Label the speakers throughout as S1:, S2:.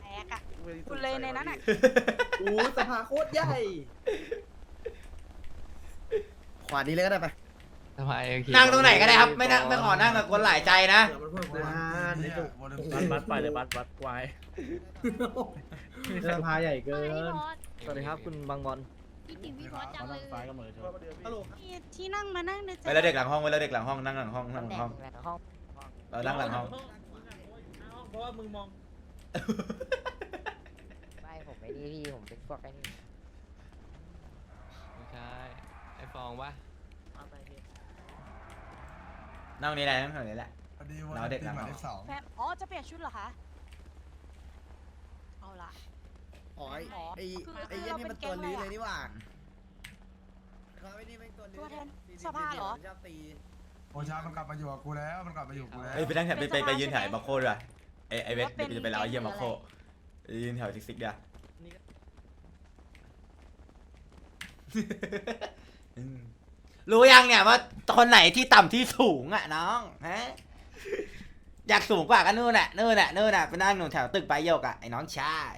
S1: แตกอะ คุณเลยในนั้นอะ
S2: โอ้สภาโคตรใหญ่ขวานี้เลยก็ได้ปะ
S3: ทำไมโอเค
S4: นั่งตรงไหนก็ได้ครับ ไม่นั่งไม่ขอนั่งกับคนหลายใจนะ
S2: เดี๋ยวมันเพิ่มกูฮาน
S5: เนี่ย
S6: บัสบัสไปเลยบัสบัสไวาย
S2: สภาใหญ่เกิน
S6: สวัสดีครับคุณบางบอล
S7: พี่ติ๋วพี่บอสจังเลย
S6: ซ้ายก็เหมือนเดิม
S2: ฮัลโหล
S1: ที่ที่นั่งมานั่งในใจ
S4: ไปแล้วเด็กหลังห้องไปแล้วเด็กหลังห้องนั่งหลังห้องนั่งหลังห้อง
S6: ห้อง
S4: เรานั่งหลังห้อง
S6: เพราะว่ามึงมอง
S8: ไม่ผมไม่ดีพี่ผมเป็นพวกไอ้นี่
S3: ไม่ใช่ไอฟองปะ
S4: นั่งนี่แหละนั่งตรงนี้แหละ
S5: พอดีวัน
S4: เราเด็กหลัง
S5: หมายเลขสอง
S1: แฟนอ๋อ จะเปลี่ยนชุดเหรอคะ เอาละ
S2: อ๋อไอ้
S1: หรอ
S2: ไอ้
S1: คือ
S2: ไอ้
S1: คือ
S2: เหี้ย
S1: เรา
S2: นี่
S1: เป็
S2: มัน
S1: นแก๊
S2: ตัว
S1: ง
S2: ลื้อ
S1: อะไร
S2: เลย
S1: อะ
S2: นี่หว่าเขาไอ้นี่เป็นตัวลื้อ
S1: ตัวแทน
S2: สี่สิบ
S1: สภาเหรอ
S2: สี่สิบชอบตี
S5: โอชามันกลับมาอยู่กับกูแล้ว มันกลับมาอยู่กับกูแล้ว
S4: เอ้ยไปนั่งแถวไปไปไปยืนแถว
S1: เป็นสภาใช่ไหม
S4: บัคโคด้วย ไอไอเวท
S1: ว่าเป็น
S4: เดี๋ยวจะไปเล่าไอ้เยี่ยม
S1: แก๊
S4: บั
S1: ง
S4: ค
S1: หรือ
S4: โค
S1: อะไร
S4: ยืนแถวซิกซิกเดียวอืมรู้ยังเนี่ยว่าคนไหนที่ต่ำที่สูงอะน้องฮะอยากสูงกว่ากันนู่นน่ะนู่นน่ะนู่นน่ะไปนั่งหนูแถวตึกไปโยกอะไอ้น้องชาย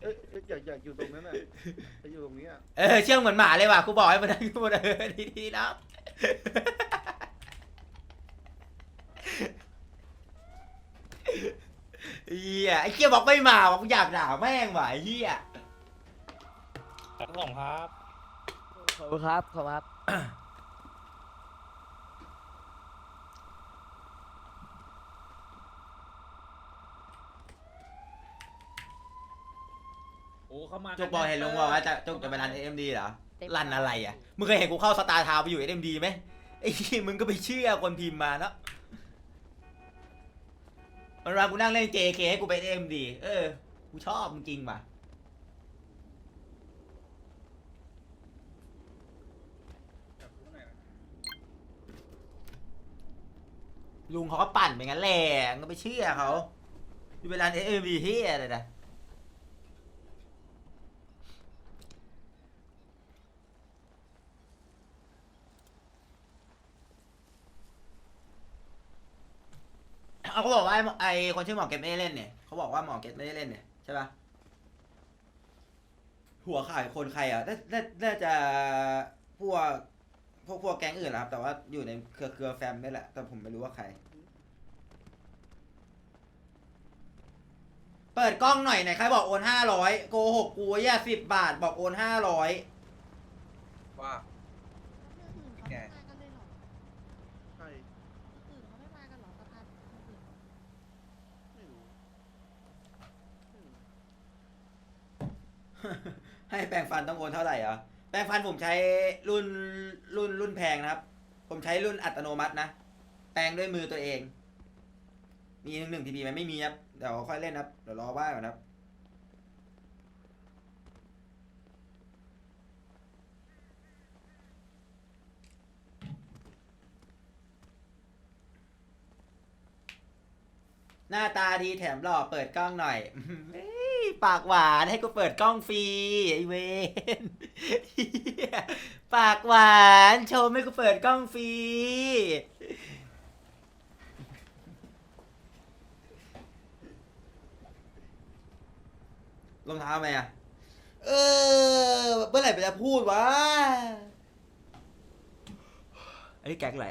S2: เอ้ยเอ้ยอยากอยากอยู่ตรงนั้นอะจะอยู่ตรงนี้อะ
S4: เออเชื่องเหมือนหมาเลยว่ะกูบอกให้มันได้กูเออดีดีๆนะ เฮียไอ้เคียบอกไม่มาบอกกูอยากด่าแม่งว่ะไอ้เฮีย
S6: ทั้งสองครับ
S8: ขอบคุณครับ ขอบคุณครับ
S6: โอ้เขามา
S4: จุกบอกเห็นลุงบอกว่าจะจุกจะไปรันเอ็มดีเหรอรันอะไรอะมึงเคยเห็นกูเข้าสตาร์ทาวน์ไปอยู่เอ็มดีไหมไอ้เหี้ยมึงก็ไปเชื่อคนพิมพ์มาเนาะ มันรากูนั่งเล่น JK ให้กูไปเอ็มดี เออ กูชอบจริงว่ะ ลุงเขาก็ปั่นไปงั้นแหละก็ไปเชื่อเขาอยู่เวลาเอ็มวีเฮียอะไรนะ เอาเขาบอกว่าไอ้ไอคนชื่อหมอเก็ตไม่ได้เล่นเนี่ยเขาบอกว่าหมอเก็ตไม่ได้เล่นเนี่ยใช่ปะหัวขายคนใครอะน่าน่าน่าจะพวกพวกพวกแก๊งอื่นนะครับ แต่ว่าอยู่ในเครือเครือแฟมนี่แหละ แต่ผมไม่รู้ว่าใคร เปิดกล้องหน่อยไหนใครบอกโอนห้าร้อยโกหกกูแย่สิบบาทบอกโอนห้าร้อย
S5: ว่า
S7: เรื่องอื่นเขาไม่มากันเลยเหรอ
S2: ใช่
S7: อื่นเขาไม่มากันเหรอสภาอื่น
S2: ไม่รู้ไม่รู้
S4: ให้แปรงฟันต้องโอนเท่าไหร่เหรอแปรงฟันผมใช้รุ่นรุ่นรุ่นแพงนะครับ ผมใช้รุ่นอัตโนมัตินะ แปรงด้วยมือตัวเอง มีหนึ่งหนึ่งทีพีไหมไม่มีครับ เดี๋ยวค่อยเล่นครับ เดี๋ยวรอว่างก่อนครับ หน้าตาดีแถมหล่อเปิดกล้องหน่อยเฮ้ยปากหวานให้กูเปิดกล้องฟรีไอเวนปากหวานโชมให้กูเปิดกล้องฟรีรองเท้าไหมอะ เออเมื่อไหร่ไปจะพูดวะไอ้นี่แก๊งอะไร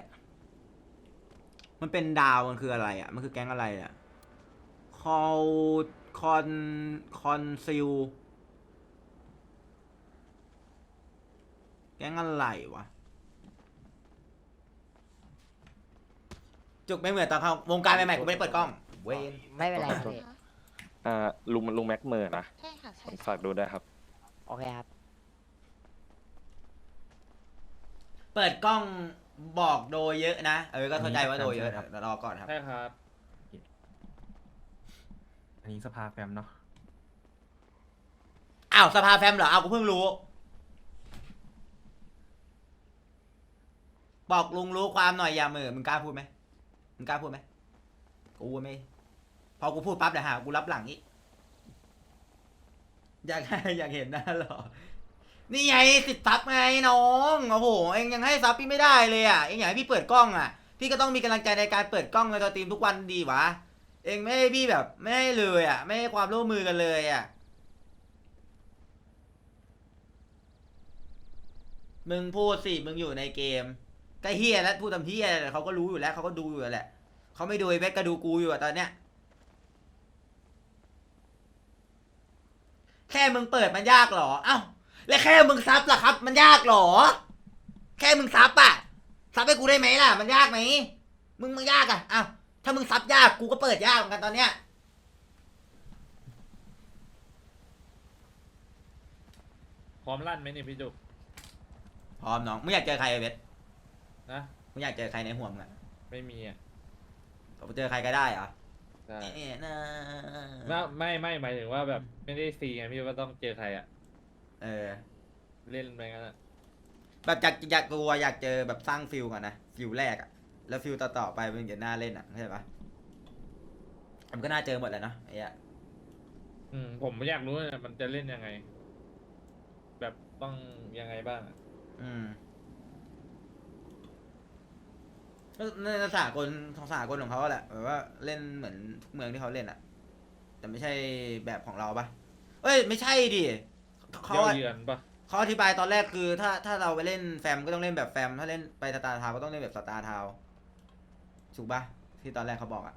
S4: มันเป็นดาวมันคืออะไรอะ มันคือแก๊งอะไรอะ คอลคอนคอนซิลแก๊งอะไรวะ จุกไม่เหมือนตอนเข้าวงการใหม่ๆกูไม่ได้เปิดกล้อง เวน
S8: ไม่เป็นไรครับพี่
S9: อ่าลุงลุงแม็กเมอร์นะ
S7: ใช่ค่ะใช่
S9: ฝากดูได้วยครับ
S8: โอเคครับ
S4: เปิดกล้องบอกโดยเยอะนะ เออ ก็เข้าใจว่าโดยเยอะเดี๋ยวรอก่อนครับ
S6: ใช่ครับ
S3: อันนี้สภาแฟมเนาะ
S4: อ้าวสภาแฟมเหรออากูเพิ่งรู้ บอกลุงรู้ความหน่อยอย่ามือมึงกล้าพูดไหมมึงกล้าพูดไหมกูไม่ พอกูพูดปั๊บเดี๋ยวหากูรับหลังนี้อยาก อยากเห็นหน้าหรอ นี่ไงติดซับไงน้องโอ้โหเองยังให้ซับพี่ไม่ได้เลยอะเองอยากให้พี่เปิดกล้องอะ พี่ก็ต้องมีกำลังใจในการเปิดกล้องในสตรีมทุกวันดีวะ เองไม่ให้พี่แบบ ไม่ให้เลยอะ ไม่ให้ความร่วมมือกันเลยอะ มึงพูดสิ มึงอยู่ในเกมก็เฮียแล้วพูดทำเฮียอะไรเขาก็รู้อยู่แล้วเขาก็ดูอยู่แล้วแหละเขาไม่ดูไอ้เบสก็ดูกูอยู่อะตอนเนี้ยแค่มึงเปิดมันยากเหรอ เอ้า แล้วแค่มึงซับล่ะครับ มันยากเหรอ แค่มึงซับอะซับให้กูได้ไหมล่ะ มันยากไหม มึงมึงยากอะอ้าว ถ้ามึงซับยากกูก็เปิดยากเหมือนกันตอนเนี้ย
S6: พร้อมลั่นไหมเนี่ยพี่จุก
S4: พร้อมน้องมึงอยากเจอใครไอ้เบส
S6: นะ
S4: มึงอยากเจอใครในหัวมึงอะ
S6: ไม่มีอะ
S4: ผมเจอใครก็ได้เหรอ
S6: ใช่
S4: เอ๊ะนะ
S6: ไม่ไม่ไม่หมายถึงว่าแบบไม่ได้ซีไงพี่ว่าต้องเจอใครอะ
S4: เออ
S6: เล่นไปงั้นอะ
S4: แบบอยากอยากกลัวอยากเจอแบบสร้างฟิลก่อนนะฟิลแรกอะ แล้วฟิลต่อๆไปมันจะน่าเล่นอะเข้าใจปะมันก็น่าเจอหมดแหละเนาะไอ้เหี้ย
S6: อืมผมอยากรู้ว่ามันจะเล่นยังไง แบบต้องยังไงบ้างอะ
S4: อืมในในสากลของสากลของเขาแหละแบบว่าเล่นเหมือนเมืองที่เขาเล่นอะแต่ไม่ใช่แบบของเราปะเอ้ย ไม่ใช่ดิเขา
S6: เยี่ยวเยือนปะ
S4: เขาอธิบายตอนแรกคือถ้าถ้าเราไปเล่นแฟมก็ต้องเล่นแบบแฟม ถ้าเล่นไปสตาร์ทาวก็ต้องเล่นแบบสตาร์ทาว ถูกปะที่ตอนแรกเขาบอกอะ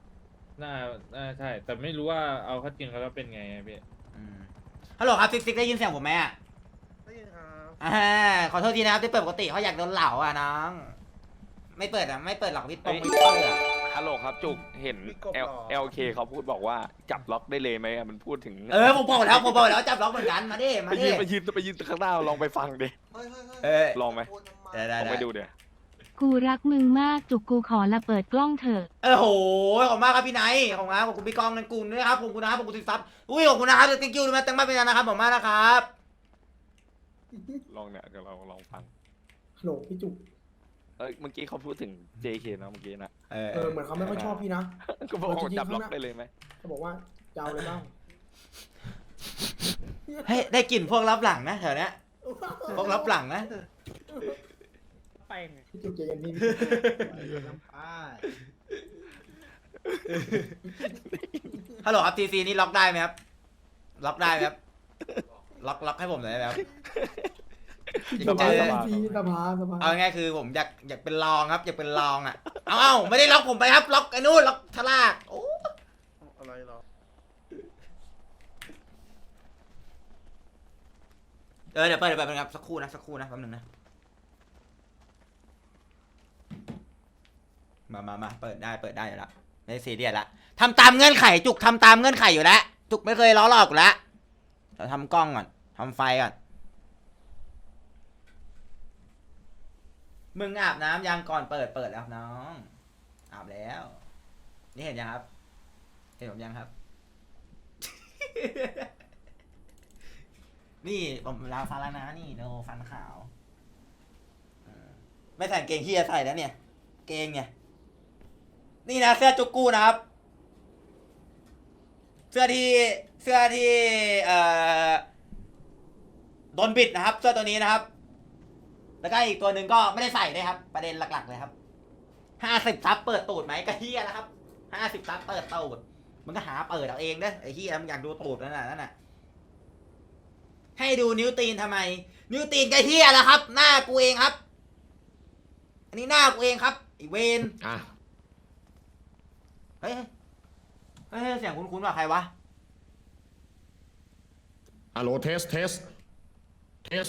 S6: น่าน่าใช่ แต่ไม่รู้ว่าเอาเข้าจริงแล้วเป็นไงอะพี่
S4: อืมฮัลโหลครับซิกซิกได้ยินเสียงผมไหมอะ
S2: ได้ยินครับ
S4: อ่าขอโทษทีนะครับที่เปิดปกติเขาอยากโดนเหล่าอะน้องไม่เปิดอะไม่เปิดหรอกพี่ปงพี่เปิดอะ
S9: ฮัลโหลครับจุกเห็น L LK เขาพูดบอกว่าจับล็อกได้เลยไหมอะมันพูดถึง
S4: เออผมบอกแล้วผมบอกแล้วจับล็อกเหมือนกันมาดิมา
S9: ไป
S4: ดิ
S9: ยืนไปยืนไปยืนข้างหน้าลองไปฟังดิ
S4: เออ
S9: ลองไหม
S4: ได้ได้
S9: ลอง
S4: ได้
S9: ไปดูเดี๋ยว
S7: กูรักมึงมากจุกกูขอละเปิดกล้องเถอะ
S4: เออโหขอบคุณมากครับพี่ไนท์ขอบคุณครับขอบคุณพี่กองนันกุลด้วยครับขอบคุณนะครับขอบคุณสิซับอุ้ยขอบคุณนะครับเดี๋ยว thank you ด้วยนะตั้งมากเป็นนะครับขอบคุณมากนะครับ
S9: ลองเนี่ยเดี๋ยวเราลองฟัง
S10: ฮัลโหลพี่จุก
S9: เอ้ยเมื่อกี้เขาพูดถึง JK นะเมื่อกี้นะ
S4: เออ
S10: เออเหมือนเขาไม่ค่อยชอบพี่นะ
S9: ก็บอก
S10: เออจริ
S9: ว่าง
S10: ๆ
S9: จับล็อก
S10: ข้างหน้า
S9: ได้เลยไหม
S10: เขาบอกว่าจะเอาอะไรบ้าง
S4: เฮ้ยได้กลิ่นพวกรับหลังนะแถวเนี้ยพวกรับหลังนะ
S6: ไปไง
S10: พี่จุกใจเย็นพี่
S4: ฮัลโหลครับทีซีนี่ล็อกได้ไหมครับ ล็อกได้ไหมครับ ล็อกล็อกให้ผมหน่อยได้ไหมครับ
S10: พี่จุกใจเย็นพี่สภาสภา
S4: เอาง่ายๆคือผมอยากอยากเป็นรองครับ อยากเป็นรองอะ เอาเอาไม่ได้ล็อกผมไปครับ ล็อกไอ้นู่นล็อกทลากโอ้
S2: อะไรเหรอ
S4: เออเดี๋ยวเปิดเดี๋ยวเปิดครับสักครู่นะสักครู่นะแป๊บนึงนะ มามามาเปิดได้เปิดได้อยู่แล้วไม่ซีเรียสละทำตามเงื่อนไขจุกทำตามเงื่อนไขอยู่แล้วจุกไม่เคยล้อหลอกอยู่แล้วเราทำกล้องก่อนทำไฟก่อนมึงอาบน้ำยังก่อนเปิดเปิดแล้วน้อง อาบแล้ว นี่เห็นยังครับ เห็นผมยังครับ นี่ผมลาฟันแล้วนะนี่โนฟันขาว ไม่ใส่เกงเฮียใส่แล้วเนี่ย เกงไงนี่นะเสื้อจุกกูนะครับ เสื้อที่เสื้อที่เอ่อโดนบิดนะครับ เสื้อตัวนี้นะครับ แล้วก็อีกตัวหนึ่งก็ไม่ได้ใส่ด้วยครับ ประเด็นหลัก ๆ เลยครับห้าสิบซับเปิดตูดไหมก็เฮียแล้วครับห้าสิบซับเปิดตูดมันก็หาเปิดเอาเองเด้อไอ้เฮียมันอยากดูตูดนั่นน่ะนั่นน่ะให้ดูนิ้วตีนทำไม นิ้วตีนก็เฮียแล้วครับ หน้ากูเองครับ อันนี้หน้ากูเองครับไอเวน
S9: อะ
S4: เฮ้ยเฮ้ยเฮ้ยเสียงคุ้นๆว่าใครวะ
S11: ฮัลโหลเทสเทสเทส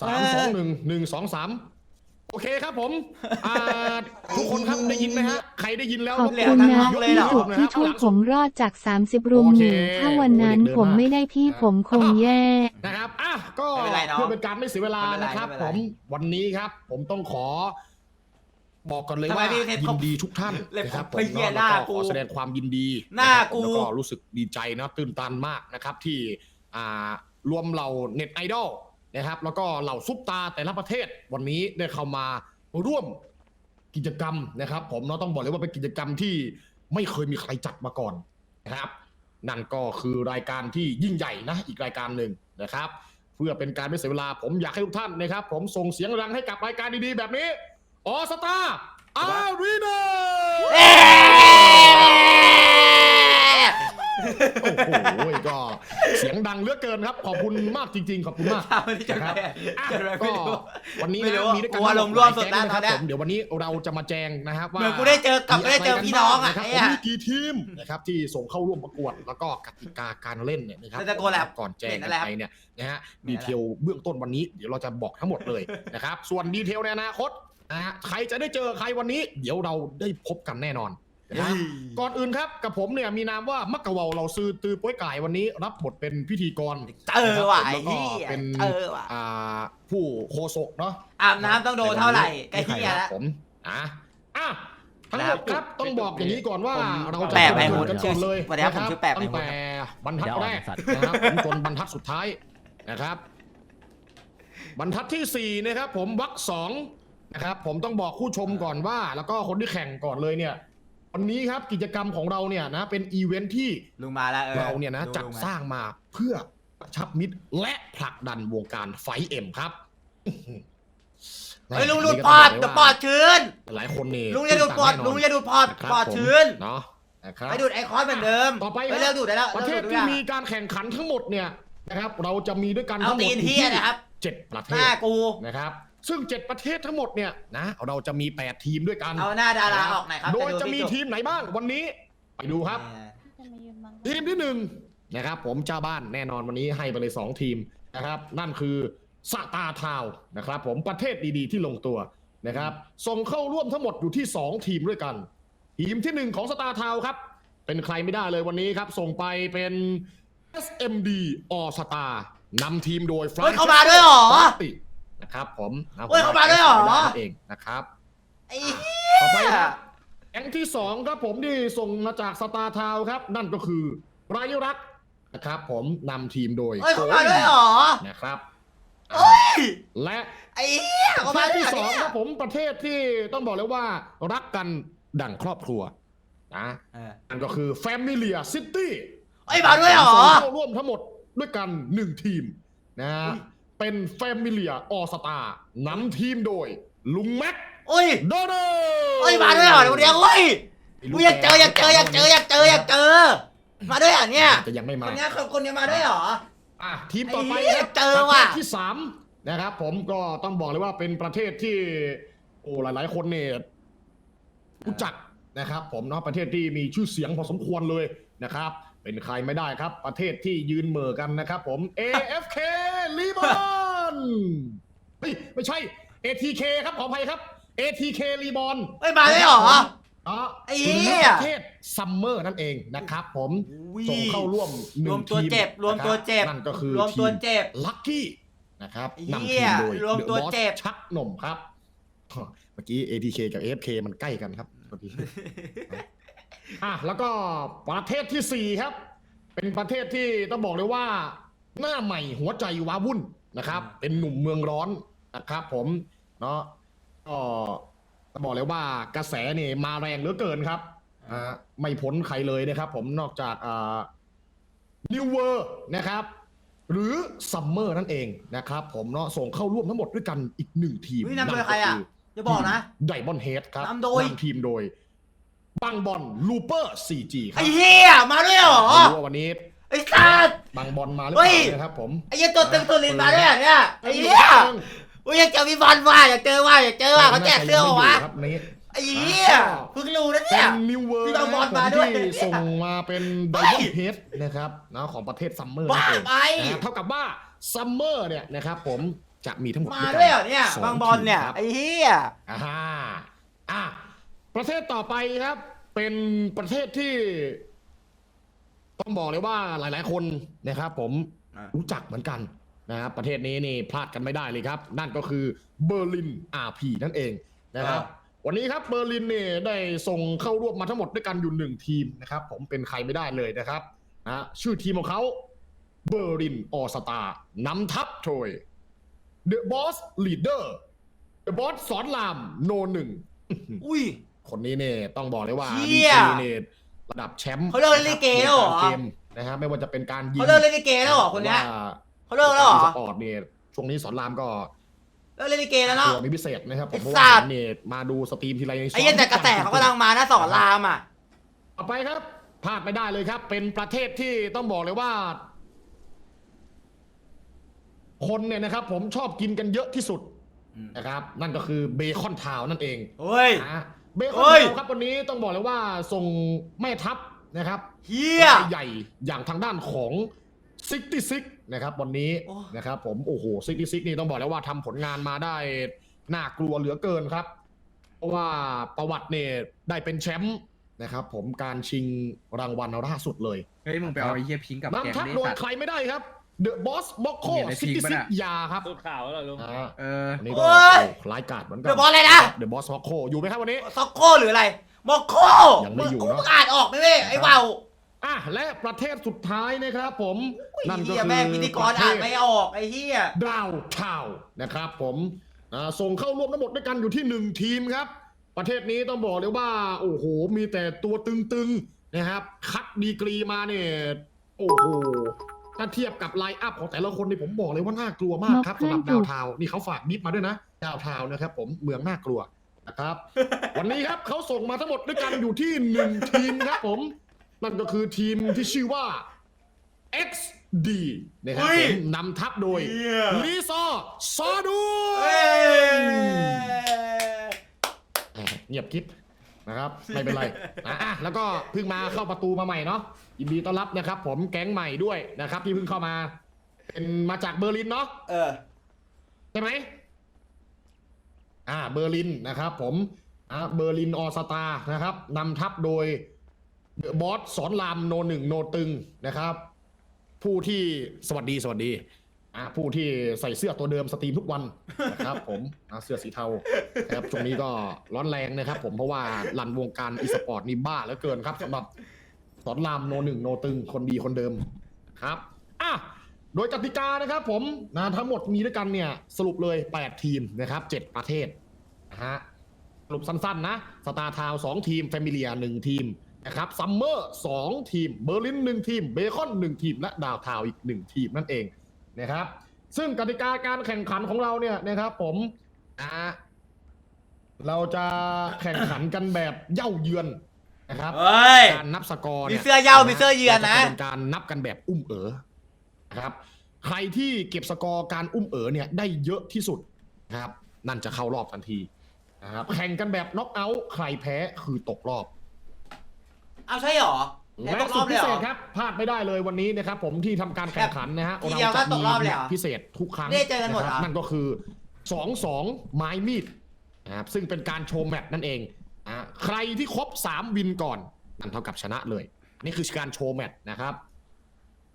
S11: สามสองหนึ่งหนึ่งสองสาม โอเคครับผมอ่าทุกคนครับได้ยินไหมฮะ ใครได้ยินแล้ว
S7: ขอบ
S4: เหลือ
S7: คุณ
S4: ทั้ง
S7: นะ
S4: ห้องเลยเหรอ
S7: พี่จุกที่ช่วยผมรอดจาก 30 รุมหนึ่งถ้าวันนั้นผมไม่ได้พี่ผมคงแย่
S11: นะครับอะก็
S4: ไม่เป็นไรน้อง
S11: เพื่อเป็นการไม่เสียเวลา
S4: ไม่เป็นไร
S11: นะครับ
S4: ไม่
S11: ผ
S4: เป็นไร
S11: มวันนี้ครับ ผมต้องขอ บอกกันเลย
S4: ทำไม
S11: ว่า
S4: พี่เทส
S11: ยิ
S4: เขา
S11: นดีทุกท่าน
S4: เลย
S11: นะครับ
S4: ไปเหี้ย
S11: แล้ว
S4: หน้า
S11: ก็
S4: กู
S11: ขอแสดงความยินดี
S4: หน้าะ
S11: ครับ
S4: กู
S11: แล้วก็รู้สึกดีใจนะตื่นตันมากนะครับ ที่อ่ารวมเหล่าเน็ตไอดอล นะครับ แล้วก็เหล่าซุปตาแต่ละประเทศวันนี้ได้เข้ามาร่วมกิจกรรมนะครับ ผมเราต้องบอกเลยว่าเป็นกิจกรรมที่ไม่เคยมีใครจัดมาก่อนนะครับ นั่นก็คือรายการที่ยิ่งใหญ่นะอีกรายการหนึ่งนะครับ เพื่อเป็นการไม่เสียเวลา ผมอยากให้ทุกท่านนะครับ ผมส่งเสียงดังให้กับรายการดีๆ แบบนี้ออสตาอารีนา โอ้โหก็เสียงดังเหลือเกินครับ ขอบคุณมากจริง ๆ ขอบคุณมาก
S4: ถามวันนี้จด
S11: นะค
S4: ไป
S11: รับ
S4: อะ
S11: อะ
S4: จดไป
S11: ก็
S4: ไม่รู้
S11: วันนี้
S4: ไม่
S11: นะ
S4: รู้
S11: มีด้วยกัน
S4: กลัวลมร่วมสุด
S11: หลาย
S4: แล้ว
S11: แก๊ง
S4: ตอนเนี้ย
S11: นะครับผมเดี๋ยววันนี้เราจะมาแจงนะครับว่า
S4: เหมือนกูได้เจอกลับไม่ได้เจอพี่น้องอะ
S11: มีไร
S4: ไอ้
S11: กันบ้าง
S4: อะ
S11: นะครับผมมีกี่ทีมนะครับที่ส่งเข้าร่วมประกวดแล้วก็กติกาการเล่นเนี่ยนะครับ
S4: แล้วตะโกนแหละ
S11: ก่อนแจง
S4: เห็นนั่
S11: กัน
S4: นแหละ
S11: ไปเนี่ยนะฮะ
S4: เห็นนั่
S11: ดี
S4: นแหละ
S11: เทลเบื้องต้นวันนี้เดี๋ยวเราจะบอกทั้งหมดเลยนะครับส่วนดีเทลในอนาคตนะฮะใครจะได้เจอใครวันนี้ เดี๋ยวเราได้พบกันแน่นอน นะครับก่อนอื่นครับกับผมเนี่ยมีนามว่ามักกะเวาเราซื้อตือป้วยไก่วันนี้รับบทเป็นพิธีกร
S4: เออว่ะ
S11: นะ
S4: ไอ้
S11: ครับผม
S4: เหี้
S11: แล้วก็
S4: ย
S11: เป็น
S4: เออว่ะ
S11: อ่าผู้โคศกเนาะ
S4: อาบน้ำต้องโดนเท่าไหร่ใกล้
S11: ใคร
S4: เหี้ย
S11: ค
S4: แล้
S11: รั
S4: ว
S11: บผมอะอะทั้งหมดครับต้องบอกอย่างนี้ก่อนว่า
S6: ผม
S11: เราจะ
S4: แปะไป
S11: เจ
S4: หม
S11: อ
S4: ด
S11: กันก่อนเลย
S4: สวัสดีครับ
S11: นะ
S4: ผมชื่อแปะไป
S11: ตั้ง
S4: หมด
S11: แต่บรรทัดแรกนะครับผมจนบรรทัดสุดท้ายนะครับ บรรทัดที่สี่นะครับ ผมวักสองนะครับผมต้องบอกผู้ชมก่อนว่า แล้วก็คนที่แข่งก่อนเลยเนี่ย วันนี้ครับกิจกรรมของเราเนี่ยนะเป็นอีเวนท์ที่
S4: ลุงมาแล้วเออ
S11: เราเนี่ยนะ
S4: ลุ
S11: จัด
S4: ลุม
S11: สร้างมาเพื่อกระชับมิตรและผลักดันวงการไฟเอ็มครับ
S4: เฮ้ยลุงหลุด
S11: นี่
S4: ป
S11: ก็
S4: อด
S11: ต้งบก
S4: เดี๋ยว
S11: เลย
S4: ปอ
S11: ว่า
S4: ดคืน
S11: หลายคนนี่
S4: ลุงอย่าดูดปอด
S11: ตื่น
S4: ลุ
S11: ตั
S4: ง
S11: น
S4: อย่าดูดปอด
S11: แน่นอน
S4: ปอด
S11: นะครับ
S4: คืน
S11: ผมเนาะนะครับ
S4: ไปดูดไอคอนเหมือนเดิม
S11: ต่อไป
S4: ไม่
S11: ค
S4: เลิ
S11: รับ
S4: กดูดได้แล้ว
S11: ประเทศ
S4: ลิกดูด
S11: ที่
S4: ทุก
S11: มี
S4: อย่าง
S11: การแข่งขันทั้งหมดเนี่ยนะครับ เราจะมีด้วยกัน
S4: เอา
S11: ทั้งหม
S4: ตี
S11: ด
S4: น
S11: อยู่
S4: เฮียนะครับ
S11: เจ็ดประเท
S4: หน้า
S11: ศ
S4: กู
S11: นะครับ ซึ่งเจ็ดประเทศทั้งหมดเนี่ยนะเราจะมีแปดทีมด้วยกัน
S4: เอาหน้าดาราออกหน่อยครับ
S11: โดย
S4: ดู
S11: จะมี
S4: พี่
S11: ทีมไหนบ้างวันนี้ ไปดูครับ
S1: จะมายืนบัง
S11: ทีมที่หนึ่งนะครับ ผมเจ้าบ้านแน่นอนวันนี้ให้ไปเลยสองทีมนะครับ นั่นคือสตาร์ทาวน์นะครับ ผมประเทศดีๆที่ลงตัวนะครับ ส่งเข้าร่วมทั้งหมดอยู่ที่ 2 ทีมด้วยกัน ทีมที่ 1 ของสตาร์ทาวน์ครับ เป็นใครไม่ได้เลยวันนี้ครับ ส่งไปเป็น SMD All Star นำทีมโดย
S4: เฮ้ยเข้ามาด้วยเหรอ
S11: ตินะ ครับผมนะ
S4: เฮ้ยเข้ามาด้วยเหรอ
S11: เองนะครับ
S4: ไอ้
S11: ต่อไป
S4: เหี้ย
S11: ครับแก๊งที่สองครับผมที่ส่งมาจากสตาร์ทาวครับ นั่นก็คือไรรักนะครับ ผมนำทีมโดย
S4: เฮ้ยเข้ามาด้วยเหรอ
S11: นะครับ
S4: เฮ้ย
S11: และ
S4: ไอ้เหี้ย
S11: ป
S4: เข้า
S11: ระ
S4: มา
S11: เทศ
S4: ด้วย
S11: ที่
S4: เหรอ
S11: สอง
S4: เนี่ย
S11: ครับผมประเทศที่ต้องบอกเลยว่า รักกันดั่งครอบครัวนะ
S4: เออ
S11: นั่นก็คือ Familia City
S4: เอ้ยมาด้วยเหรอ
S11: ส่งเข้าร่วมทั้งหมดด้วยกันหนึ่งทีมนะ เป็น Familia All Star นำทีมโดย ลุงแม็ก
S4: โอ้ย
S11: โดโด
S4: เอ้ยมาด้วยเหรอเดี๋ยวเดี๋ยวเฮ้ยกูอยากเจออยากเจออยากเจออยากเจออยากเจอ มาด้วยเหรอเนี่ย
S11: จะยังไม่
S4: ค
S11: มา
S4: นเนี้ยคนเนี้ยมาด้วยเหรอ
S11: อะทีมต่อไป
S4: ไอ้เหี้
S11: ค
S4: ย
S11: รับ
S4: เจอ
S11: ประ
S4: ว่ะ
S11: เทศที่สามนะครับ ผมก็ต้องบอกเลยว่าเป็นประเทศที่ โอ้หลาย ๆ คนเนี่ยรู้จักนะครับ ผมเนาะประเทศที่มีชื่อเสียงพอสมควรเลยนะครับ เป็นใครไม่ได้ครับ ประเทศที่ยืนเหม่อกันนะครับผม AFK ลีบอนเฮ้ยไม่ใช่ ATK ครับขออภัยครับ ATK ลีบอน
S4: เฮ้ยมาด้วยเหรอ
S11: อ๋อ
S4: ไอ้เหี้ย
S11: ประเทศซัมเมอร์นั่นเองนะครับผม
S4: อุ้ย
S11: ส่งเข้าร่วมหนึ่
S4: รงวมตัว
S11: ที
S4: เจ็บรวมตัวเจ็บ
S11: นั่นก็คือ
S4: รวมตัวเจ็บ
S11: ลัคกี้นะครับ
S4: ไอ้
S11: นำ
S4: เหี้
S11: ที
S4: ย
S11: มโดย
S4: รวมตัว
S11: The Boss
S4: เจ็บ
S11: ชักหนมครับ เมื่อกี้ ATK กับ AFK มันใกล้กันครับพอดี อะแล้วก็ประเทศที่สี่ครับ เป็นประเทศที่ต้องบอกเลยว่า หน้าใหม่หัวใจว้าวุ่นนะครับ เป็นหนุ่มเมืองร้อนนะครับ ผมเนาะก็ต้องบอกเลยว่ากระแสนี่มาแรงเหลือเกินครับอ่าไม่พ้นใครเลยนะครับ ผมนอกจากอ่านิวเวอร์นะครับ หรือซัมเมอร์นั่นเองนะครับ ผมเนาะส่งเข้าร่วมทั้งหมดด้วยกันอีกหนึ่งทีม
S4: เฮ้ยนำโดยใครอะอย่าบอกนะ
S11: ไดมอนเฮดครับ
S4: นำโดย
S11: ทีมโดย บังบอลลูเปอร์ 4G ครั
S4: ไอ้เหี้ยมาด้วยเหรอ
S11: ไม่รู้ว่าวันนี้
S4: ไอ้สัส
S11: บังบอลมาหรือ
S4: เฮ้
S11: เปล่าย นะครับผม
S4: ไอ้เหี้ยตัวตึงตัวลินมาด้วยเหรอเนี่ยไอ้เหี้ยอุ้ยอยากเจอพี่บอลว่ะอยากเจอว่ะอยากเจอว่ะเขาแจกเสื้อเหรอวะ
S11: ครับวันนี้
S4: ไอ้เหี้ยเพิ่งรู้นะ
S11: เป็
S4: เนี่ย
S11: นนิวเวอร์
S4: พี่
S11: นะ
S4: บังบอล
S11: ค
S4: มา
S11: รับ
S4: ด้วย
S11: ที่ส่งมาเป็นได
S4: เฮ้
S11: มอยนเฮดนะครับนะของประเทศซัมเมอร์นั่นเอง
S4: บ้าไป
S11: นะเท่ากับว่าซัมเมอร์เนี่ยนะครับผมจะมีทั้งหมด
S4: มา
S11: กัน
S4: ด้วยเหรอเนี่ย
S11: ส
S4: บางบอลเนี่ย
S11: ทีมครับ
S4: ไอ้เหี้ย
S11: อ่าฮะอะ ประเทศต่อไปครับ เป็นประเทศที่ ต้องบอกเลยว่าหลาย ๆ คนนะครับ ผม
S4: อะ
S11: รู้จักเหมือนกันนะครับประเทศนี้นี่พลาดกันไม่ได้เลยครับ นั่นก็คือเบอร์ลินอาร์พีนั่นเองนะครับ วันนี้ครับเบอร์ลินเนี่ยได้ส่งเข้าร่วมมาทั้งหมดด้วยกันอยู่หนึ่งทีมนะครับ ผมเป็นใครไม่ได้เลยนะครับนะชื่อทีมของเขาเบอร์ลินออสตานำทัพโดย The Boss Leader The Boss สอนรามโนหนึ่ง
S4: อุ้ย
S11: คนนี้เนี่ยต้องบอกเลยว่า
S4: เชี่
S11: ดี
S4: ย
S11: เจเนี่ยระดับแชมป์
S4: เขาเลิกเล่นลิเกแล้วเหรอ
S11: ในารเกมนะครับไม่ว่าจะเป็นการยิง
S4: เขาเลิกเล่นลิเกแล้วเหรอคนเนี้ย
S11: ว่า
S4: เขาเลิกแล้วเหรอ
S11: สปอร์ตเนี่ยช่วงนี้สอนรามก็
S4: เลิกเล่นลิเกแล้วเนาะ
S11: ตัวมีพิเศษนะครับผม
S4: ไอ้
S11: เพราะ
S4: สั
S11: ว่า
S4: ตว์
S11: ผมเนี่ยมาดูสตรีมทีไร
S4: ไอ้เหี้ยแต่กระแสเขากำลังมานะสอนรามอะ
S11: ต่อไปครับพลาดไม่ได้เลยครับ เป็นประเทศที่ต้องบอกเลยว่า คนเนี่ยนะครับ ผมชอบกินกันเยอะที่สุด
S4: อืม
S11: นะครับ นั่นก็คือเบคอนทาวน์นั่นเอง
S4: เฮ้ย
S11: นะ เบค
S4: เฮ้
S11: อน
S4: ย
S11: ทาวน์ครับวันนี้ต้องบอกเลยว่าส่งแม่ทัพนะครับ
S4: เฮีย
S11: รายใหญ่อย่างทางด้านของซิกตี้ซิกนะครับวันนี้
S4: โอ้
S11: นะครับผมโอ้โหซิกตี้ซิกนี่ต้องบอกแล้วว่าทำผลงานมาได้น่ากลัวเหลือเกินครับ เพราะว่าประวัติเนี่ยได้เป็นแชมป์นะครับผมการชิงรางวัลล่าสุดเลย
S6: เฮ้ยมึงไปเอาไอ้เหี้ยพิงกับแกง
S11: นำทัพ
S6: นี่
S11: โดย
S6: สัตว์
S11: ใครไม่ได้ครับ เดอะบอสบ็อกโค
S6: เห็นใน
S11: ซิก
S6: พิ
S11: ตี้
S6: งปะ
S11: ซิ
S6: น่ะ
S11: กยาครับ
S6: สุดข่าวแล้วเหรอลุง
S11: อ่า
S6: เออ
S11: วันนี้ก็
S4: โอ้ย
S11: โอ้ร้ายกาจเหมือนกั
S4: เดอะบอสอะไรนะ
S11: เดอะบอสบ็อกโคอยู่ไหมครับวันนี้
S4: ซ็อกโคหรืออะไรมอกโค
S11: ยังไม่อยู่เนอะ
S4: มึงอ่านออกไหมเว้ยไอ้ว่าว
S11: อะและประเทศสุดท้ายนะครับผม
S4: นั่
S11: นั่
S4: น
S11: น
S4: ก็
S11: ก็
S4: คือ
S11: คือ
S4: แม่งพิธีกรอ่านไม่ออกไอ้เฮีย
S11: ดาวทาวนะครับผมอ่าส่งเข้าร่วมทั้งหมดด้วยกันอยู่ที่หนึ่งทีมครับ ประเทศนี้ต้องบอกเลยว่า โอ้โห มีแต่ตัวตึงๆนะครับ คัดดีกรีมาเนี่ย โอ้โห ถ้าเทียบกับไลน์อัพของแต่ละคนนี่ผมบอกเลยว่าน่ากลัวมากครับ
S7: นกเพื่
S11: สำห
S7: อน
S11: รับดาว
S7: จุก
S11: ทาวนี่เขาฝากบิฟมาด้วยนะดาวทาวนะครับ ผมเมืองน่ากลัวนะครับ วันนี้ครับเขาส่งมาทั้งหมดด้วยกันอยู่ที่หนึ่งทีมครับผม นั่นก็คือทีมที่ชื่อว่า XD นะครับ
S4: เฮ้
S11: ผ
S4: ย
S11: มนำทัพโดย
S4: เหี้ย
S11: ลีซอร์ซอดู
S4: เอ้ย
S11: แหมเงียบกิ๊บ นะครับ ไม่เป็นไรอะอะแล้วก็เพิ่งมาเข้าประตูมาใหม่เนาะยินดีต้อนรับนะครับ ผมแก๊งใหม่ด้วยนะครับ ที่เพิ่งเข้ามา เป็นมาจากเบอร์ลินเนาะ
S4: เออ
S11: ใช่ไหมอ่าเบอร์ลินนะครับ ผมอ่าเบอร์ลินออสตานะครับนำทัพโดยเดอะบอสสอนรามโนหนึ่งโนตึงนะครับ ผู้ที่สวัสดีสวัสดี อ่าผู้ที่ใส่เสื้อตัวเดิมสตรีมทุกวันนะครับ ผมอ่าเสื้อสีเทานะครับช่วงนี้ก็ร้อนแรงนะครับ ผมเพราะว่ารันวงการอีสปอร์ตนี่บ้าเหลือเกินครับสำหรับสอนรามโนหนึ่งโนตึงคนดีคนเดิมครับอะโดยกติกานะครับ ผมนะทั้งหมดมีด้วยกันเนี่ย สรุปเลย 8 ทีมนะครับ 7 ประเทศนะฮะสรุปสั้นๆนะสตาร์ทาวสองทีมแฟมิเลียหนึ่งทีมนะครับซัมเมอร์สองทีมเบอร์ลินหนึ่งทีมเบคอนหนึ่งทีม และดาวทาวอีกหนึ่งทีมนั่นเอง นะครับ ซึ่งกติกาการแข่งขันของเราเนี่ยนะครับ ผมอ่าเราจะแข่งขันกันแบบเย่าเยือนนะครับ
S4: เฮ้ย
S11: การนับสกอร์
S4: มี
S11: นี่
S4: เสื้อเหย้ามีเสื้อเยือนนะ
S11: ราจเป็นการนับกันแบบอุ้มเอ๋อนะครับ ใครที่เก็บสกอร์การอุ้มเอ๋อเนี่ยได้เยอะที่สุดนะครับ นั่นจะเข้ารอบทันทีนะครับแข่งกันแบบน็อกเอาท์ใครแพ้คือตกรอบ
S4: เอาใช่เหรอ แพ้
S11: และ
S4: ตกร
S11: สุ
S4: อ
S11: ด
S4: บเล
S11: พิ
S4: ยเห
S11: เศ
S4: ร
S11: ษ
S4: อ
S11: ครับพลาดไม่ได้เลยวันนี้นะครับผมที่ทำการแข่งขันนะฮะ
S4: ทีเดียว
S11: เราจะ
S4: ก็ต
S11: มี
S4: กรอบเลย
S11: แม
S4: เหร
S11: ต
S4: อ
S11: ช์พิเศษทุกครั้ง
S4: ไม่ได้เจอกันหมดเหรอ
S11: นะครับนั่นก็คือสองสองไม้มีดนะครับซึ่งเป็นการโชว์แมตช์นั่นเองอะใครที่ครบสามวินก่อนนั่นเท่ากับชนะเลย นี่คือการโชว์แมตช์นะครับ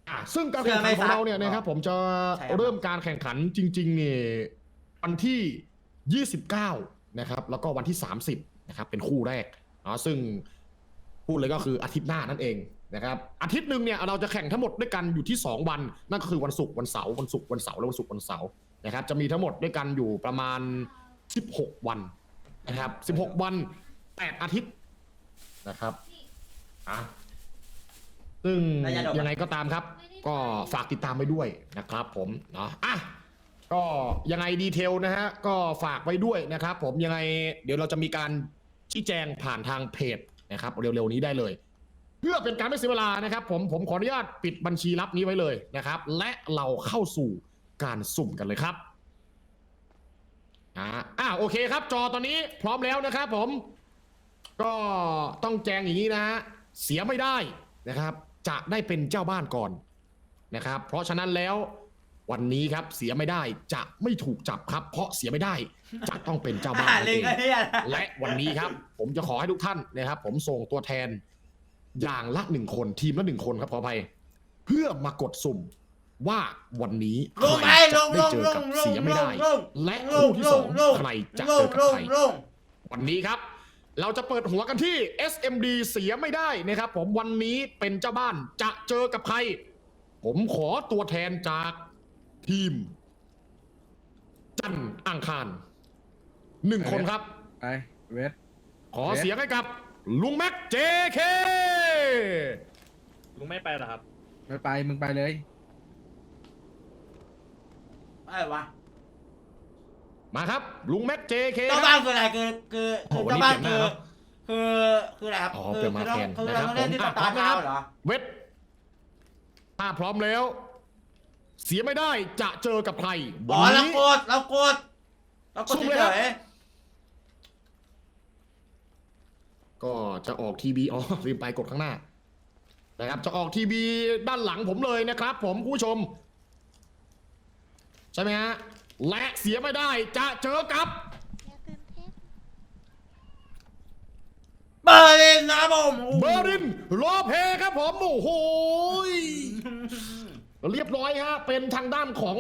S11: อะซึ่งการแข่งขันของเราเนี่ยนะครับผมจะเริ่มการแข่งขันจริงๆเนี่ยวันที่ 29 นะครับ แล้วก็วันที่ 30 นะครับ เป็นคู่แรกเนาะซึ่ง พูดเลยก็คืออาทิตย์หน้านั่นเองนะครับอาทิตย์หนึ่งเนี่ยเราจะแข่งทั้งหมดด้วยกันอยู่ที่ 2 วัน นั่นก็คือวันศุกร์วันเสาร์วันศุกร์วันเสาร์และวันศุกร์วันเสาร์นะครับจะมีทั้งหมดด้วยกันอยู่ประมาณ 16 วันนะครับ16 วัน 8 อาทิตย์นะครับอะซึ่ง
S4: แล้วยาดม
S11: ยังไงก็ตามครับ ก็ฝากติดตามไปด้วยนะครับ ผมเนาะอะก็ยังไงดีเทลนะฮะก็ฝากไว้ด้วยนะครับ ผมยังไงเดี๋ยวเราจะมีการชี้แจงผ่านทางเพจ นะครับเร็วๆนี้ได้เลย เพื่อเป็นการไม่เสียเวลานะครับ ผมผมขออนุญาตปิดบัญชีลับนี้ไว้เลยนะครับ และเราเข้าสู่การสุ่มกันเลยครับอ่าอ่าโอเคครับ จอตอนนี้พร้อมแล้วนะครับ ผม ก็ต้องแจ้งอย่างนี้นะฮะเสียไม่ได้นะครับ จะได้เป็นเจ้าบ้านก่อนนะครับ เพราะฉะนั้นแล้ว วันนี้ครับเสียไม่ได้จะไม่ถูกจับครับ เพราะเสียไม่ได้จะต้องเป็นเจ้าบ้าน
S4: อ่าน
S11: นั่น
S4: ลิ
S11: เองง
S4: ไอ้เฮีย
S11: และวันนี้ครับ ผมจะขอให้ทุกท่านนะครับ ผมส่งตัวแทน อย่างละหนึ่งคนทีมละหนึ่งคนครับขออภัยเพื่อมากดสุ่มว่าวันนี้
S4: ลง
S11: ใค
S4: ไป
S11: ร
S4: ล
S11: จะ
S4: ง
S11: ได้
S4: ลง
S11: เจอ
S4: ล
S11: กับ
S4: งล
S11: เสี
S4: ง
S11: ยไม่ได้
S4: ลง
S11: และ
S4: ล
S11: คู่
S4: ง
S11: ที่
S4: ล
S11: สองง
S4: ลง
S11: ใครจะ
S4: ล
S11: เจ
S4: ง
S11: อกับ
S4: ลง
S11: ใคร
S4: ลง
S11: วันนี้ครับ เราจะเปิดหัวกันที่ SMD เสียไม่ได้นะครับ ผมวันนี้เป็นเจ้าบ้านจะเจอกับใคร ผมขอตัวแทนจาก ทีม จันทร์อังคารหนึ่งคนครับ
S6: ไปเวท
S11: ขอเสียงให้กับ ลุงแม็ก JK
S6: ลุงไม่ไปหรอครับไม่ไปมึงไปเลย
S4: อะไรวะ
S11: มาครับ ลุงแม็ก JK
S4: เจ้าบ้านคืออะไรคือคือ
S11: โอ้
S4: คือ
S11: วัน
S4: เจ้า
S11: นี้
S4: บ้าน
S11: เปลี่ยนห
S4: คื
S11: น้า
S4: อ
S11: เนอะ
S4: คือคืออะไรครับ
S11: อ๋อ
S4: คื
S11: เป็นมา
S4: คือต้อง
S11: แทน
S4: คือ
S11: นะครั
S4: เรา
S11: บ
S4: ต้องเล่นที่
S11: ผม
S4: สตาร์
S11: อะ
S4: ทาว
S11: พร้อมนะครับ
S4: เหรอ
S11: เวทถ้าพร้อมแล้ว เสียไม่ได้จะเจอกับใคร
S4: อ๋อ
S11: วัน
S4: เรา
S11: นี้
S4: กดเรากดเรากด
S11: สู้
S4: เฉ
S11: เลยครับ
S4: ย
S11: ก็จะออกทีบีอ๋อลืมไปกดข้างหน้านะครับ จะออกทีบีด้านหลังผมเลยนะครับ ผมคุณผู้ชม ใช่ไหมฮะและเสียไม่ได้จะเจอกับ
S4: ๆเบอร์ลินนะครับผม
S11: เบอร์รินโลเพครับผม โอ้โหย เรียบร้อยฮะเป็นทางด้านของ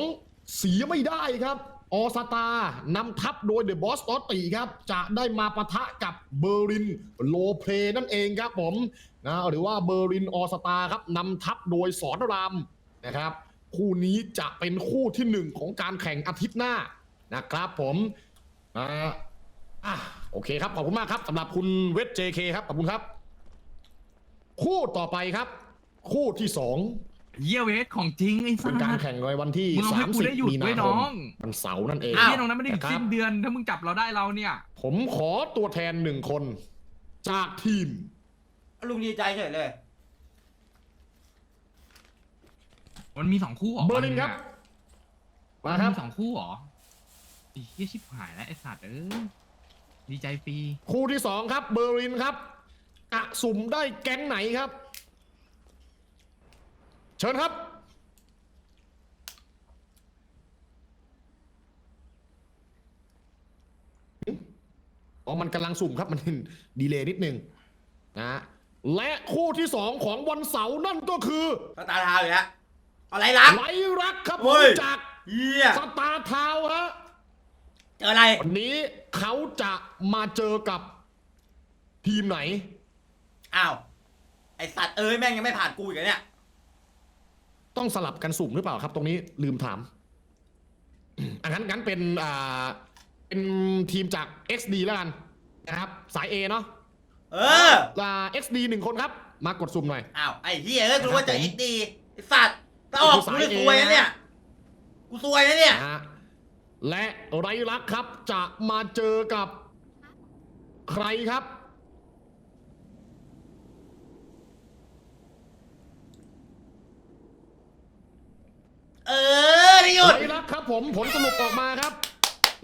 S11: เสียไม่ได้ครับ ออสตานำทัพโดยเดอะบอสตอตตีครับ จะได้มาปะทะกับเบอร์รินโลเพนั่นเองครับผมนะหรือว่าเบอร์รินออสตาครับนำทัพโดยสอนรามนะครับ คู่นี้จะเป็นคู่ที่หนึ่งของการแข่งอาทิตย์หน้านะครับผมอ่าอะโอเคครับ ขอบคุณมากครับสำหรับคุณเวทเจเคครับ ขอบคุณครับ คู่ต่อไปครับ คู่ที่สอง
S6: เยี่ยเวทของจริงไอ้สั
S11: เป็นการ
S6: ส
S11: แข่งในวันที่
S6: มึงเอาให้กูได้หยุด
S11: 30 มีนา
S6: ไว้
S11: ค
S6: น้
S11: ม
S6: อง
S11: วันเสาร์นั่นเอง
S6: ไอ้เหี้ยตรงนั้นไม่ได้ะ
S11: ครับ
S6: สิ้นเดือนถ้ามึงจับเราได้เราเนี่ย
S11: ผมขอตัวแทนหนึ่งคน จากทีม
S4: ลุงดีใจเฉยเลย
S6: มันมีสองคู่หรอ
S11: เบอร์ลินครับ
S6: มั
S11: มานครับ
S6: มีสองคู่หรอไอ้เหี้ยชิบหายแล้วไอ้สัตว์เออดีใจฟรี
S11: คู่ที่สองครับ เบอร์ลินครับกะสุ่มได้แก๊งไหนครับ เชิญครับ อ๋อ มันกำลังสุ่มครับ มันดีเลย์นิดนึงนะฮะและคู่ที่สองของวันเสาร์นั่นก็คือ
S4: สตาร์ทาวน์อยู่แล้วอะไรรัก
S11: ไหลรักครับผ
S4: เฮ้
S11: ม
S4: ย
S11: จาก
S4: เฮีย
S11: สตาร์ทาวน์ฮะ
S4: เจออะไร
S11: วันนี้เขาจะมาเจอกับทีมไหน
S4: อ้าว ไอสัตว์เอ้ยแม่งยังไม่ผ่านกูอีกเหรอเนี่ย
S11: ต้องสลับกันสุ่มหรือเปล่าครับ ตรงนี้ลืมถาม อันนั้นงั้นเป็นอ่าเป็นทีมจาก XD แล้วกันนะครับ สาย A เนาะ
S4: เออ
S11: อ่า XD หนึ่งคนครับ มากดสุ่มหน่อย
S4: อ้าวไอ้เฮียเอ้ยกูรู้ว่าเจอเอ็กดีไอสัตว์ถ้าออก
S11: คือ
S4: กู
S11: สาย
S4: เลย
S11: เอ
S4: ซวยนะ
S11: นะ
S4: เนี่ย กูซวยนะเนี่ย
S11: นะฮะและไรลักษณ์ครับจะมาเจอกับใครครับ
S4: เออได้หยุด
S11: ไรลักษณ์ครับผมผลสรุปออกมาครับ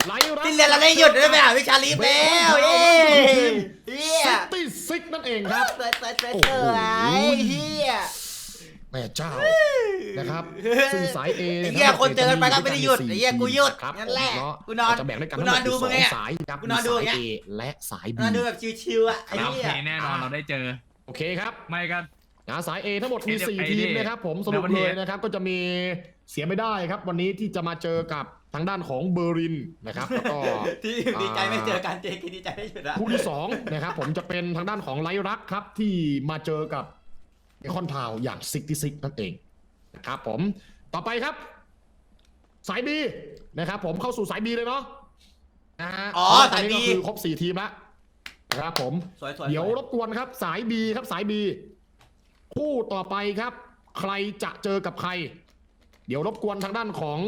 S11: ไรลักษณ์
S4: ที่เรียนเราได้หยุดได้ไหมอะวิชาลีฟแล้วเย้เฮีย
S11: ซิตี้ซิกนั่นเองครับ
S4: สวยสวยสวย
S11: โอ้
S4: ส
S11: โห
S4: วยเฮีย
S11: แม่เจ้านะครับซึ่งสายเอ
S4: ไอ้เหี้ยคนเจอกันไปก็ไม่ได้หยุดไอ้เหี้ยกูหยุด
S11: ครับ
S4: งั้นแหละ
S11: ผมเา
S4: กูนอน
S11: จะแบ่งด้วยกัน
S4: กูนอนดูมึงไง
S11: ทั้ห
S4: อะ
S11: สายครับ
S4: กูนอนดูอย่างเงี้
S11: สาย
S4: ย
S11: A และสายบี
S4: มาดูแบบชิวๆอะไอ้
S6: โอ
S4: เหี้
S6: เค
S4: ย
S6: แน่นอนเราได้เจอ
S11: โอเคครับ
S6: ไม่ก็
S11: นะสาย A ทั้งหมดมี
S6: ไอ้
S11: สี่
S6: ไอ้
S11: ทีม
S6: นี่
S11: นะครับผมสรุป
S6: Double
S11: เลย
S6: Head
S11: นะครับก็จะมี เสียไม่ได้ครับ วันนี้ที่จะมาเจอกับทางด้านของเบอร์ลินนะครับแล้วก็
S4: ที่ดีใจไม่เจอกันเจกินดีใจไม่หยุดอะ
S11: คู่ที่สองนะครับผมจะเป็นทางด้านของไลรักครับที่มาเจอกับเอคอนทาวอย่างซิกที่ซิกนั่นเองนะครับผมต่อไปครับ สายบีนะครับผมเข้าสู่สายบีเลยเนาะนะฮะ
S4: อ๋อ
S11: เพระว่ต
S4: สาย B
S11: นี้ก็คือครบสี่ทีมแล้วนะครับผม
S4: สวยๆ
S11: เดี๋ยวรบกวนครับ สายบีครับสายบีคู่ต่อไปครับ ใครจะเจอกับใคร เดี๋ยวรบกวนทางด้านของ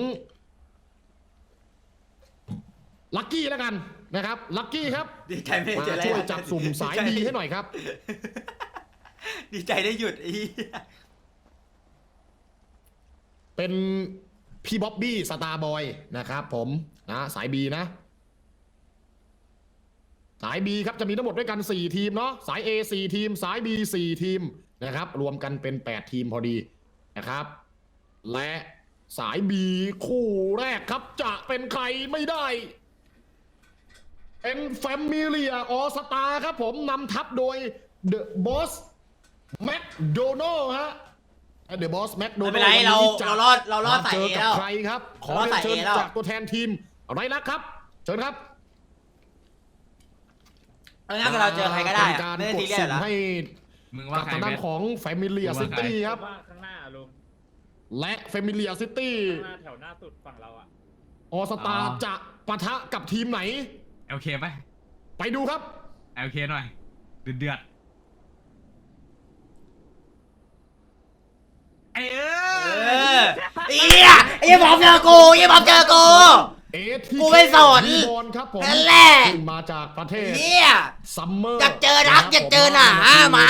S11: ลักกี้แล้วกันนะครับลักกี้ครับ
S4: ดีใจไม่ได้
S11: มา
S4: เจออะไร
S11: ช่วยจับสุ่มสายบีให้หน่อยครับ
S4: ดีใจได้หยุดไอ้เหี้ย
S11: เป็นพี่บ๊อบบี้สตาร์บอยนะครับผมนะสายบีนะ สาย B ครับจะมีทั้งหมดด้วยกัน 4 ทีมเนาะสาย A 4 ทีม สาย B 4 ทีมนะครับ รวมกันเป็น 8 ทีมพอดีนะครับ และสาย B คู่แรกครับจะเป็นใครไม่ได้ เป็นแฟมิเลียออสตาครับผมนำทัพโดย The Boss McDonald ฮะ The Boss
S4: ไม่
S11: McDonald
S4: เป็นไรเรา
S11: วันนี้จะ
S4: เรารอดเรารอด
S11: มา
S4: สาย
S11: เจ
S4: เอ
S11: อกับ
S4: แล้ว
S11: ใครครับ ขอ
S4: เรารอด
S11: เรียนเชิญ
S4: สาย A แล้ว
S11: จากตัวแทนทีมไรลักษณ์ครับ เชิญครับ
S4: เอางั้นเราเจอใครก็ได้
S11: เป็น
S4: อะ
S11: การ
S4: ไม่ได้
S11: ก
S4: ที
S11: ด
S4: เรียส
S11: สุ่ม
S4: เหรอ
S11: ให้
S6: มึงว่า
S11: กับ
S6: ใคร
S11: ทาง
S6: เว
S11: ด้าน
S6: ท
S11: ของ Familiar
S6: มึงว่าใคร
S11: City ครับ
S6: ว่า
S5: ข้างหน้า ลุง
S11: และ Familiar City
S5: ข้างหน้าแถวหน้าสุดฝั่งเราอะ
S11: ออสตาจะปะทะกับทีมไหน
S6: โอเคไหม
S11: ไปดูครับ
S6: โอเคหน่อย เดือดเดือดไอ้เอ
S4: เอ
S6: อ
S4: อไอ้เหี้ยไอ้เหี้ยบอมเจอกูไอ้เหี้ยบอมเจอกู
S11: ATK
S4: กูไม่สน
S11: รีบอลครับผม
S4: นั่นแหละ
S11: ซึ่งมาจากประเทศ
S4: เฮีย
S11: ซัมเมอร์
S4: อยากเจอรักอยากเจอหนาหมา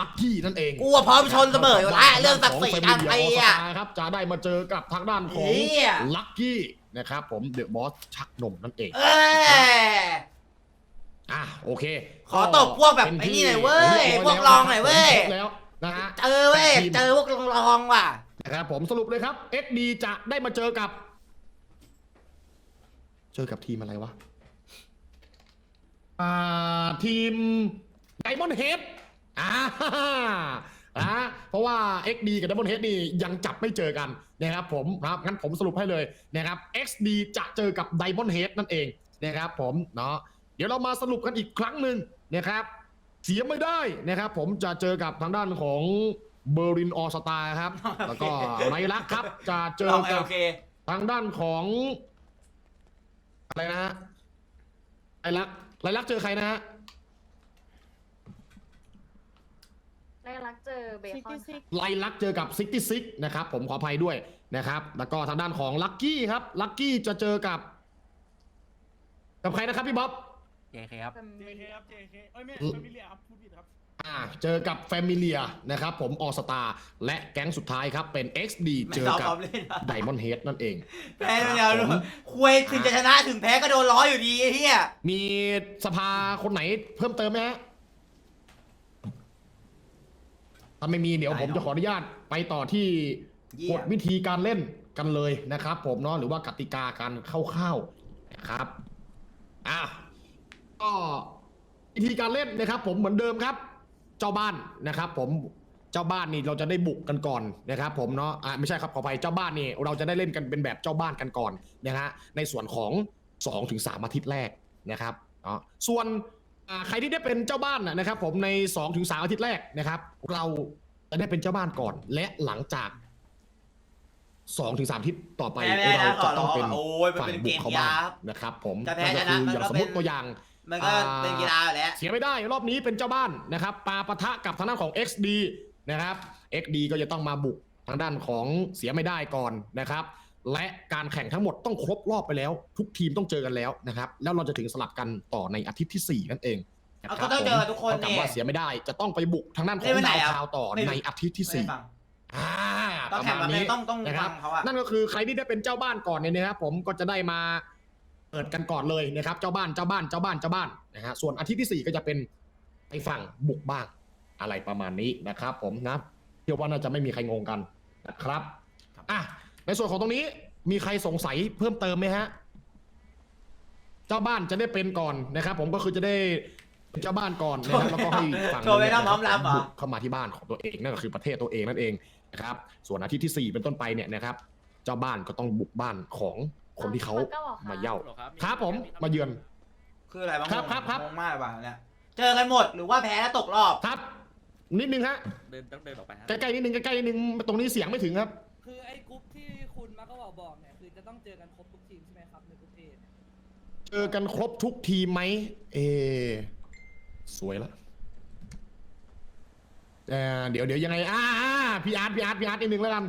S11: ลักกี้นั่นเอง
S4: กูอะพร้อมชนเสมออยู่แล้วเรื่องศักดิ์ศรีทางไทยอะ
S11: ครับจะได้มาเจอกับทางด้านของ
S4: เหี้ย
S11: ลักกี้นะครับผมเดอะบอสชักนมนั่นเอง
S4: เอ้ย
S11: อะโอเค
S4: ขอตบพวกแบบไอ้นี่หน่อยเว้ยพวกรองหน่อยเว้ย
S11: แล้วนะฮะ
S4: เจอเว้ยเจอพวกรองๆว่ะ
S11: นะครับผมสรุปเลยครับ XD จะได้มาเจอกับ เจอกับทีมอะไรวะ อ่าทีมไดมอนเฮดอ่าอ่าเพราะว่า XD กับ Diamond Head นี่ยังจับไม่เจอกันนะครับผมครับงั้นผมสรุปให้เลยนะครับ XD จะเจอกับ Diamond Head นั่นเองนะครับผมเนาะเดี๋ยวเรามาสรุปกันอีกครั้งหนึ่งนะครับเสียไม่ได้นะครับผมจะเจอกับทางด้านของเบอร์ลินออสตาครับ แล้วก็ไรลักครับ จะเจ
S4: ล
S11: อ
S4: อง
S11: กับ
S4: LK
S11: ทางด้านของ อะไรนะฮะไรลักไรลักเจอใครนะฮะ
S1: ได้รักเจอเบคอน
S11: ไลลักเจอกับซิกตี้ซิกนะครับผมขออภัยด้วยนะครับ แล้วก็ทางด้านของลักกี้ครับลักกี้จะเจอกับ กับใครนะครับพี่บ๊อบ
S3: JK ครับ
S5: JK ครับ JK เอ้ยไม่
S11: อืม
S5: แฟมิเลียครับพูดผิดครับ
S11: อ่าเจอกับแฟมิเลียนะครับผมออสตาและแก๊งสุดท้ายครับเป็น XD เจอกับ
S4: ไม่ต้องเล่นอะ
S11: ไดมอนเฮดนั่นเอง
S4: แพ้ไม่เอาลูกคุยถึงจะชนะถึงแพ้ก็โดนล้ออยู่ดีไอ้เฮีย
S11: มีสภาคนไหนเพิ่มเติมไหมฮะถ้าไม่มีเดี๋ยวผมจะขออนุญาตไปต่อที่
S4: เยี่
S11: ก
S4: ย
S11: ฎ
S4: ม
S11: วิธีการเล่นกันเลยนะครับ ผมเนาะหรือว่ากติกาการคร่าวๆนะครับอะก็วิธีการเล่นนะครับ ผมเหมือนเดิมครับ เจ้าบ้านนะครับ ผมเจ้าบ้านนี่เราจะได้บุกกันก่อนนะครับ ผมเนาะอ่าไม่ใช่ครับขออภัยเจ้าบ้านนี่เราจะได้เล่นกันเป็นแบบเจ้าบ้านกันก่อนนะฮะในส่วนของ2อถึงสอาทิตย์แรกนะครับเนาะส่วนอ่าใครที่ได้เป็นเจ้าบ้านนะนะครับ ผมใน2อถึงสอาทิตย์แรกนะครับ เราจะได้เป็นเจ้าบ้านก่อน และหลังจาก2อถึงสอาทิตย์ต่อไป
S4: แพ้ไม่ได้
S11: เรา
S4: นะข
S11: จะ
S4: อ
S11: ต้
S4: ร้
S11: อ
S4: องง
S11: เป็น
S4: โอ้ยมัน
S11: ฝ่าย
S4: เป็น
S11: บุ
S4: เก
S11: ก
S4: ม
S11: เข้า
S4: กีฬา
S11: บ้าน
S4: ครับ
S11: นะครับ ผม
S4: จะแพ้
S11: นั่นก็คือ
S4: ชนะ
S11: อย่าง
S4: มันก็
S11: สมมติ
S4: เป็น
S11: ตัวอย่าง
S4: มันก็เป็นกีฬาอยู่แล้ว
S11: เสียไม่ได้รอบนี้เป็นเจ้าบ้านนะครับปาปะทะกับทางด้านของ XD นะครับ XD ก็จะต้องมาบุกทางด้านของเสียไม่ได้ก่อนนะครับ และการแข่งทั้งหมดต้องครบรอบไปแล้ว ทุกทีมต้องเจอกันแล้วนะครับ แล้วเราจะถึงสลับกันต่อในอาทิตย์ที่ 4 นั่นเองนะ
S4: เอา
S11: ครั
S4: ก็ต้องเจอทุกคน
S11: เท่ากับ
S4: เนี่ย
S11: ว่าเสียไม่ได้จะต้องไปบุกทางด้านขอ
S4: เล่น
S11: ง
S4: วันไหน
S11: ดาว
S4: อะ
S11: คาวต่อ
S4: ไม่รู้
S11: ในอาทิตย์ที่
S4: ไม่
S11: สี่
S4: ฟัง
S11: อ่า
S4: ต้อง
S11: ประ
S4: แข่ง
S11: มาณ
S4: แบบนี้
S11: นี้
S4: ต้องต้อง
S11: นะครับ
S4: ฟังเขาอะ
S11: นั่นก็คือใครที่ได้เป็นเจ้าบ้านก่อนเนี่ยนะครับผมก็จะได้มา เปิดกันก่อนเลยนะครับ เจ้าบ้านเจ้าบ้านเจ้าบ้านเจ้าบ้านนะฮะส่วนอาทิตย์ที่สี่ก็จะเป็นไอ้ฝั่งบุกบ้างอะไรประมาณนี้นะครับ ผมนะเชื่อว่าน่าจะไม่มีใครงงกันนะครับอะในส่วนของตรงนี้มีใครสงสัยเพิ่มเติมไหมฮะเจ้าบ้านจะได้เป็นก่อนนะครับ ผมก็คือจะได้เป็นเจ้าบ้านก่อนนะครับแล้วก็ให้ฝั่ง
S4: โทรไปรับพร้อมรับเหรอ
S11: บุกเข้ามาที่บ้านของตัวเองนั่นก็คือประเทศตัวเองนั่นเองนะครับ ส่วนอาทิตย์ที่ 4 เป็นต้นไปเนี่ยนะครับ เจ้าบ้านก็ต้องบุกบ้านของ คนที่เขามาเย่า ครับผม มาเยือน
S4: คืออะไรบ้าง
S11: ครับครับครับ
S4: งงมากว่ะเนี่ยเจอกันหมดหรือว่าแพ้แล้วตกรอบ
S11: ครับ นิดนึงฮะ
S3: เดินต้องเดินออกไปฮะ
S11: ใกล้ๆนิดนึงใกล้ๆนิดนึงตรงนี้เสียงไม่ถึงครับ
S10: คือไอ้กรุ๊ปที่คุณมาก็บอกบอกเนี่ยคือจะต้องเจอกันครบทุกทีมใช่ไหมครับในกรุ๊ปเอเนี่ย
S11: เจอกันครบทุกทีมไหม เอ สวยละเอ่อเดี๋ยวเดี๋ยวยังไงอ่าอ่าพี่อาร์ตพี่อาร์ตพี่อาร์ตนิดนึงแล้วกัน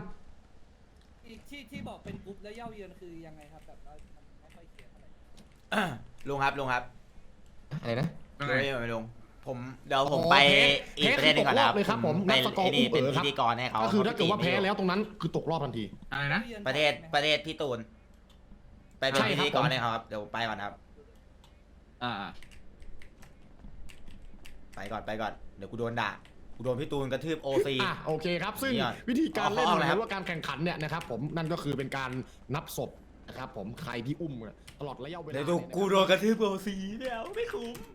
S10: อีกที่ที่บอกเป็นกรุ๊ปแล้วเย่าเยือนคือยังไงครับแบบว่ามันไม่ค่อยเคลียร์เท่าไหร่
S4: ลุงครับลุงครับ
S11: อะไรนะ
S4: ดูนี่ไหมลุงผมเดี๋ยวผม
S11: อ๋อ
S4: ไป
S11: แพ้
S4: อีกประเทศหนึงก่อนนะครับ
S11: แพ้คือตกรอบเลยครับผม
S4: เป็น
S11: นับสกอร์
S4: ไอ้นี่
S11: อุ้ม
S4: เป็น
S11: เอ๋อครับ
S4: พิธีกรให้เขา
S11: ก็คือถ้าเกิดว่า
S4: ข
S11: แพ้
S4: ตีม
S11: แล้วตรงนั้นคือตกรอบทันที
S3: อะไรนะ
S10: เยือน
S4: ประเทศ
S10: ใช่ไหม
S4: ประเทศพี่ตูน ไปเป็น
S11: ใช่
S4: พิ
S11: ครับ
S4: ธีกร
S11: ผม
S4: ให้เขาครับเดี๋ยวผมไปก่อนครับ
S3: อ่า
S4: ไปก่อนไปก่อนเดี๋ยวกูโดนด่า กูโดนพี่ตูนกระทืบโอซี
S11: อะโอเคครับ ซึ่ง
S4: นี่ก่อน
S11: วิธีการเล่น
S4: เอา
S11: ห
S4: เอาเลยครั
S11: รื
S4: บ
S11: อว่าการแข่งขันเนี่ยนะครับผมนั่นก็คือเป็นการนับศพนะครับผมใครที่อุ้มเนี่ยตลอดระยะเวลา
S4: เดี๋ยวดู
S11: เนี่ยนะครับ
S4: กูโดนกระทืบโอซีเดี๋ยวไม่คุ้ม